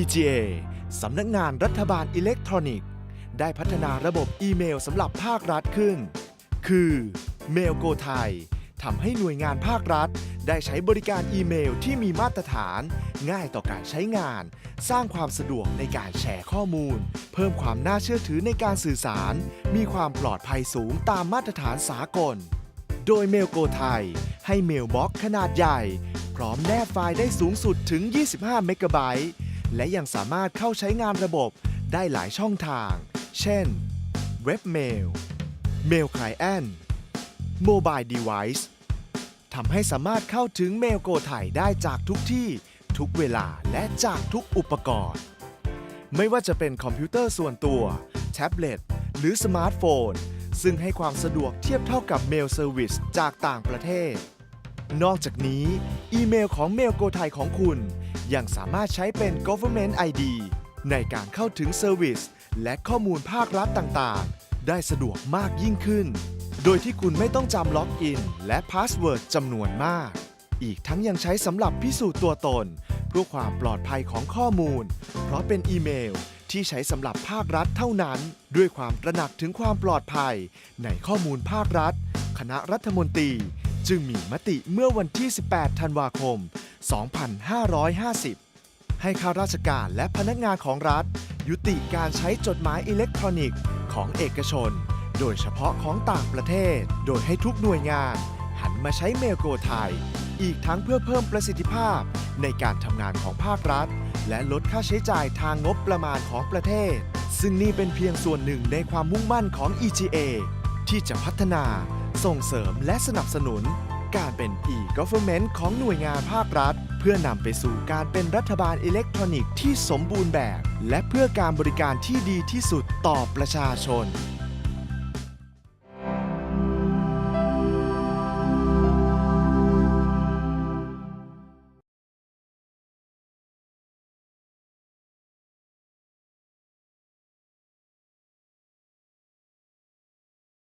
EGA สำนักงานรัฐบาลอิเล็กทรอนิกส์ ได้พัฒนาระบบอีเมลสำหรับภาครัฐขึ้น คือ m a i l g o ไทยทำให้หน่วยงานภาครัฐ ได้ใช้บริการอีเมลที่มีมาตรฐาน ง่ายต่อการใช้งาน สร้างความสะดวกในการแชร์ข้อมูล เพิ่มความน่าเชื่อถือในการสื่อสาร มีความปลอดภัยสูงตามมาตรฐานสากล โดยเมลโกไทยให้เมลบ็อกขนาดใหญ่ พร้อมแนบไฟล์ได้สูงสุดถึง 25 เมกะไบต์ และยังสามารถเข้าใช้งานระบบได้หลายช่องทาง เช่น เว็บเมล เมลคลายแอนโมบายเดเวิ์ทำให้สามารถเข้าถึงเมลโกไทยได้จากทุกที่ ทุกเวลาและจากทุกอุปกรณ์ ไม่ว่าจะเป็นคอมพิวเตอร์ส่วนตัว แท็บเล็ต หรือสมาร์ทโฟน ซึ่งให้ความสะดวกเทียบเท่ากับเมลเซอร์วิสจากต่างประเทศ นอกจากนี้ อีเมลของเมลโกไทยของคุณ ยังสามารถใช้เป็น Government ID ในการเข้าถึงเซอร์วิสและข้อมูลภาครัฐต่างๆ ได้สะดวกมากยิ่งขึ้น โดยที่คุณไม่ต้องจำล็อกอิน และพาสเวิร์ดจำนวนมาก อีกทั้งยังใช้สำหรับพิสูจน์ตัวตน เพื่อความปลอดภัยของข้อมูล เพราะเป็นอีเมลที่ใช้สำหรับภาครัฐเท่านั้น ด้วยความตระหนักถึงความปลอดภัย ในข้อมูลภาครัฐ คณะรัฐมนตรี จึงมีมติเมื่อวันที่ 18 ธันวาคม 2550 ให้ข้าราชการและพนักงานของรัฐ ยุติการใช้จดหมายอิเล็กทรอนิกส์ของเอกชน โดยเฉพาะของต่างประเทศ โดยให้ทุกหน่วยงาน หันมาใช้เมลโกไทย อีกทั้งเพื่อเพิ่มประสิทธิภาพในการทำงานของภาครัฐ และลดค่าใช้จ่ายทางงบประมาณของประเทศ ซึ่งนี่เป็นเพียงส่วนหนึ่งในความมุ่งมั่นของ EGA ที่จะพัฒนา ส่งเสริมและสนับสนุนการเป็น Government ของหน่วยงานภาครัฐ เพื่อนำไปสู่การเป็นรัฐบาลอิเล็กทรอนิกส์ที่สมบูรณ์แบบ และเพื่อการบริการที่ดีที่สุดต่อประชาชน